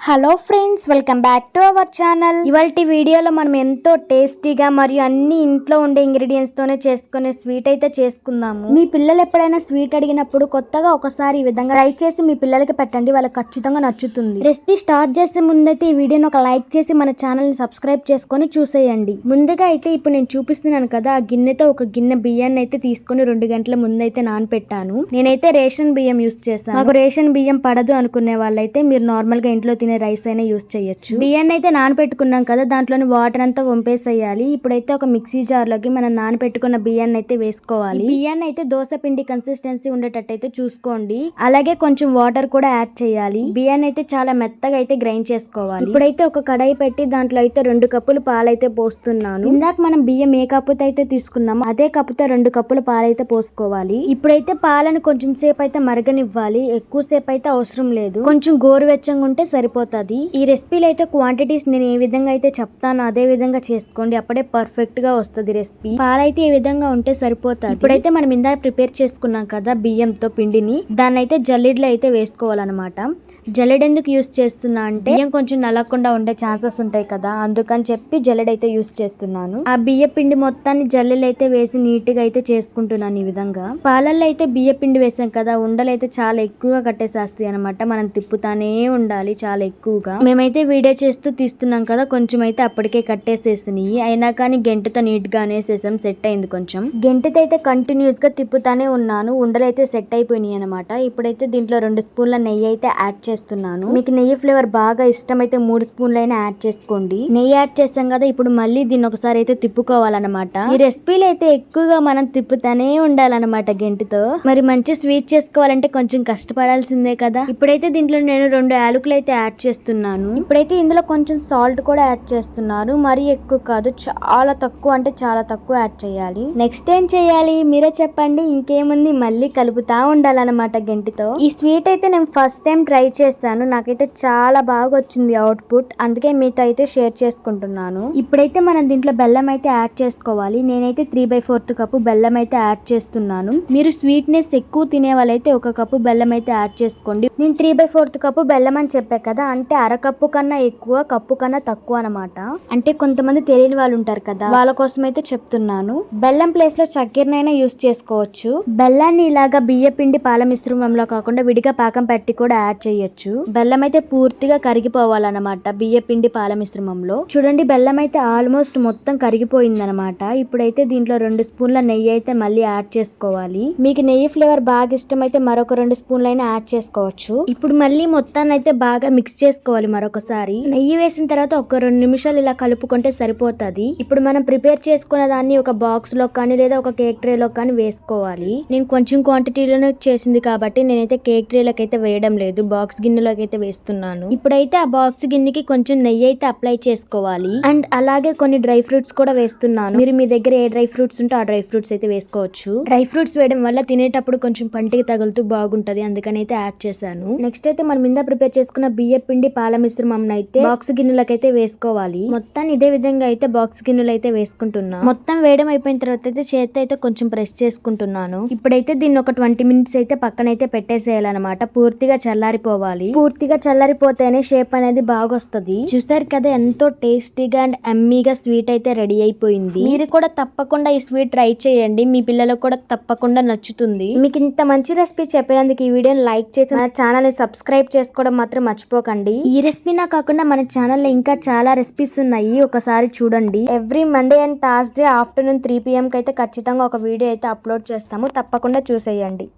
Hello friends welcome back to our channel ఇవాళ వీడియోలో మనం ఎంతో టేస్టీగా మరియు అన్ని ఇంట్లో ఉండే ఇంగ్రీడియంట్స్ తోనే చేసుకునే స్వీట్ అయితే చేసుకుందాము. మీ పిల్లలు ఎప్పుడైనా స్వీట్ అడిగినప్పుడు కొత్తగా ఒకసారి ఈ విధంగా ట్రై చేసి మీ పిల్లలకి పెట్టండి వాళ్ళకి ఖచ్చితంగా నచ్చుతుంది. రెసిపీ స్టార్ట్ చేసే ముందైతే ఈ వీడియోని ఒక లైక్ చేసి మన ఛానల్ని సబ్స్క్రైబ్ చేసుకొని చూసేయండి. ముందుగా అయితే ఇప్పుడు నేను చూపిస్తున్నాను కదా ఆ గిన్నెతో ఒక గిన్నె బియ్యాన్ని అయితే తీసుకొని రెండు గంటల ముందైతే నానపెట్టాను. నేనైతే రేషన్ బియ్యం యూస్ చేశాను. నాకు రేషన్ బియ్యం పడదు అనుకునే వాళ్ళైతే మీరు నార్మల్గా ఇంట్లో తినే రైస్ అయినా యూస్ చేయొచ్చు. బియ్యాన్ని అయితే నానపెట్టుకున్నాం కదా దాంట్లోని వాటర్ అంతా వంపేసేయాలి. ఇప్పుడైతే ఒక మిక్సీ జార్లోకి మనం నానపెట్టుకున్న బియ్యాన్ని అయితే వేసుకోవాలి. బియ్యాన్ని అయితే దోశ పిండి కన్సిస్టెన్సీ ఉండేటట్టు అయితే చూసుకోండి. అలాగే కొంచెం వాటర్ కూడా యాడ్ చేయాలి. బియ్యాన్ని అయితే చాలా మెత్తగా అయితే గ్రైండ్ చేసుకోవాలి. ఇప్పుడైతే ఒక కడాయి పెట్టి దాంట్లో అయితే రెండు కప్పులు పాలైతే పోస్తున్నాను. ఇందాక మనం బియ్యం ఏ కప్పుతో అయితే తీసుకున్నామో అదే కప్పుతో రెండు కప్పుల పాలైతే పోసుకోవాలి. ఇప్పుడైతే పాలను కొంచెం సేపు అయితే మరగనివ్వాలి. ఎక్కువ సేపు అయితే అవసరం లేదు. కొంచెం గోరువెచ్చంగా ఉంటే సరిపోతుంది. ఈ రెసిపీలో అయితే క్వాంటిటీస్ నేను ఏ విధంగా అయితే చెప్తానో అదే విధంగా చేసుకోండి. అప్పుడే పర్ఫెక్ట్గా వస్తుంది రెసిపీ. పాలైతే ఏ విధంగా ఉంటే సరిపోతుంది. ఇప్పుడైతే మనం ఇందాక ప్రిపేర్ చేసుకున్నాం కదా బియ్యంతో పిండిని. దాన్ని అయితే జల్లిడ్లు అయితే వేసుకోవాలన్నమాట. జల్లెడ ఎందుకు యూస్ చేస్తున్నా అంటే బియ్యం కొంచెం నలగకుండా ఉండే ఛాన్సెస్ ఉంటాయి కదా అందుకని చెప్పి జల్లెడైతే యూస్ చేస్తున్నాను. ఆ బియ్య పిండి మొత్తాన్ని జల్లెలు అయితే వేసి నీట్గా అయితే చేసుకుంటున్నాను ఈ విధంగా. పాలల్లో అయితే బియ్య పిండి వేసాం కదా ఉండలు అయితే చాలా ఎక్కువగా కట్టేసేస్తాయి అనమాట మనం తిప్పుతానే ఉండాలి చాలా ఎక్కువగా. మేమైతే వీడియో చేస్తూ తీస్తున్నాం కదా కొంచెం అయితే అప్పటికే కట్టేసేసినాయి. అయినా కానీ గెంటుతో నీట్గా అనేసేసాం సెట్ అయింది కొంచెం. గెంటుతో అయితే కంటిన్యూస్గా తిప్పుతానే ఉన్నాను ఉండలు అయితే సెట్ అయిపోయినాయి అనమాట ఇప్పుడైతే దీంట్లో రెండు స్పూన్ల నెయ్యి అయితే యాడ్ చేస్తున్నాను. మీకు నెయ్యి ఫ్లేవర్ బాగా ఇష్టమైతే మూడు స్పూన్లైనా యాడ్ చేసుకోండి. నెయ్యి యాడ్ చేస్తాం కదా ఇప్పుడు మళ్ళీ దీన్ని ఒకసారి అయితే తిప్పుకోవాలన్నమాట. ఈ రెసిపీలు అయితే ఎక్కువగా మనం తిప్పుతానే ఉండాలన్నమాట గెంటితో. మరి మంచి స్వీట్ చేసుకోవాలంటే కొంచెం కష్టపడాల్సిందే కదా. ఇప్పుడైతే దీంట్లో నేను రెండు యాలకులు అయితే యాడ్ చేస్తున్నాను. ఇప్పుడైతే ఇందులో కొంచెం సాల్ట్ కూడా యాడ్ చేస్తున్నారు. మరి ఎక్కువ కాదు చాలా తక్కువ అంటే చాలా తక్కువ యాడ్ చేయాలి. నెక్స్ట్ ఏం చేయాలి? మీరే చెప్పండి. ఇంకేముంది? మళ్ళీ కలుపుతా ఉండాలన్నమాట గెంటితో. ఈ స్వీట్ అయితే నేను ఫస్ట్ టైం ట్రై చేశాను నాకైతే చాలా బాగా వచ్చింది అవుట్పుట్ అందుకే మీతో అయితే షేర్ చేసుకుంటున్నాను. ఇప్పుడైతే మనం దీంట్లో బెల్లం అయితే యాడ్ చేసుకోవాలి. నేనైతే త్రీ బై ఫోర్త్ కప్పు బెల్లం అయితే యాడ్ చేస్తున్నాను. మీరు స్వీట్నెస్ ఎక్కువ తినే వాళ్ళైతే ఒక కప్పు బెల్లం అయితే యాడ్ చేసుకోండి. నేను త్రీ బై ఫోర్త్ కప్పు బెల్లం అని చెప్పా కదా అంటే అర కప్పు కన్నా ఎక్కువ కప్పు కన్నా తక్కువ అనమాట అంటే కొంతమంది తెలియని వాళ్ళు ఉంటారు కదా వాళ్ళ కోసం అయితే చెప్తున్నాను. బెల్లం ప్లేస్లో చక్కెరనైనా యూస్ చేసుకోవచ్చు. బెల్లాన్ని ఇలాగా బియ్య పిండి పాల మిశ్రమంలో కాకుండా విడిగా పాకం పెట్టి కూడా యాడ్ చేయొచ్చు. బెల్లం అయితే పూర్తిగా కరిగిపోవాలన్నమాట. బియ్య పిండి పాల మిశ్రమంలో. చూడండి బెల్లం అయితే ఆల్మోస్ట్ మొత్తం కరిగిపోయింది అనమాట ఇప్పుడైతే దీంట్లో రెండు స్పూన్ల నెయ్యి అయితే మళ్ళీ యాడ్ చేసుకోవాలి. మీకు నెయ్యి ఫ్లేవర్ బాగా ఇష్టం అయితే మరొక రెండు స్పూన్లైనా యాడ్ చేసుకోవచ్చు. ఇప్పుడు మళ్ళీ మొత్తాన్ని అయితే బాగా మిక్స్ చేసుకోవాలి మరొకసారి. నెయ్యి వేసిన తర్వాత ఒక రెండు నిమిషాలు ఇలా కలుపుకుంటే సరిపోతుంది. ఇప్పుడు మనం ప్రిపేర్ చేసుకున్న దాన్ని ఒక బాక్స్లో కానీ లేదా ఒక కేక్ ట్రే లో కానీ వేసుకోవాలి. నేను కొంచెం క్వాంటిటీలోనే చేసింది కాబట్టి నేనైతే కేక్ ట్రేలోకి అయితే వేయడం లేదు. బాక్స్ గిన్నెలోకి అయితే వేస్తున్నాను. ఇప్పుడైతే ఆ బాక్స్ గిన్నెకి కొంచెం నెయ్యి అయితే అప్లై చేసుకోవాలి. అండ్ అలాగే కొన్ని డ్రై ఫ్రూట్స్ కూడా వేస్తున్నాను. మీరు మీ దగ్గర ఏ డ్రై ఫ్రూట్స్ ఉంటే ఆ డ్రై ఫ్రూట్స్ అయితే వేసుకోవచ్చు. డ్రై ఫ్రూట్స్ వేయడం వల్ల తినేటప్పుడు కొంచెం పంటికి తగులుతూ బాగుంటది. అందుకని అయితే యాడ్ చేశాను. నెక్స్ట్ అయితే మనం ఇందా ప్రిపేర్ చేసుకున్న బియ్య పిండి పాల మిశ్రమం అయితే బాక్స్ గిన్నెలకు అయితే వేసుకోవాలి. మొత్తాన్ని ఇదే విధంగా అయితే బాక్స్ గిన్నెలు అయితే వేసుకుంటున్నా. మొత్తం వేయడం అయిపోయిన తర్వాత అయితే చేతి అయితే కొంచెం ప్రెస్ చేసుకుంటున్నాను. ఇప్పుడైతే దీన్ని ఒక ట్వంటీ మినిట్స్ అయితే పక్కనైతే పెట్టేసేయాలన్నమాట. పూర్తిగా చల్లారిపోవాలి. పూర్తిగా చల్లారిపోతేనే షేప్ అనేది బాగా వస్తుంది చూస్తారు కదా ఎంతో టేస్టీగా అండ్ అమ్మీగా స్వీట్ అయితే రెడీ అయిపోయింది. మీరు కూడా తప్పకుండా ఈ స్వీట్ ట్రై చేయండి. మీ పిల్లలకు కూడా తప్పకుండా నచ్చుతుంది. మీకు ఇంత మంచి రెసిపీ చెప్పినందుకు ఈ వీడియోని లైక్ చేసి మన ఛానల్ని సబ్స్క్రైబ్ చేసుకోవడం మాత్రం మర్చిపోకండి. ఈ రెసిపీనా కాకుండా మన ఛానల్లో ఇంకా చాలా రెసిపీస్ ఉన్నాయి. ఒకసారి చూడండి. Every Monday and Thursday afternoon three PM కి అయితే ఖచ్చితంగా ఒక వీడియో అయితే అప్లోడ్ చేస్తాము. తప్పకుండా చూసేయండి.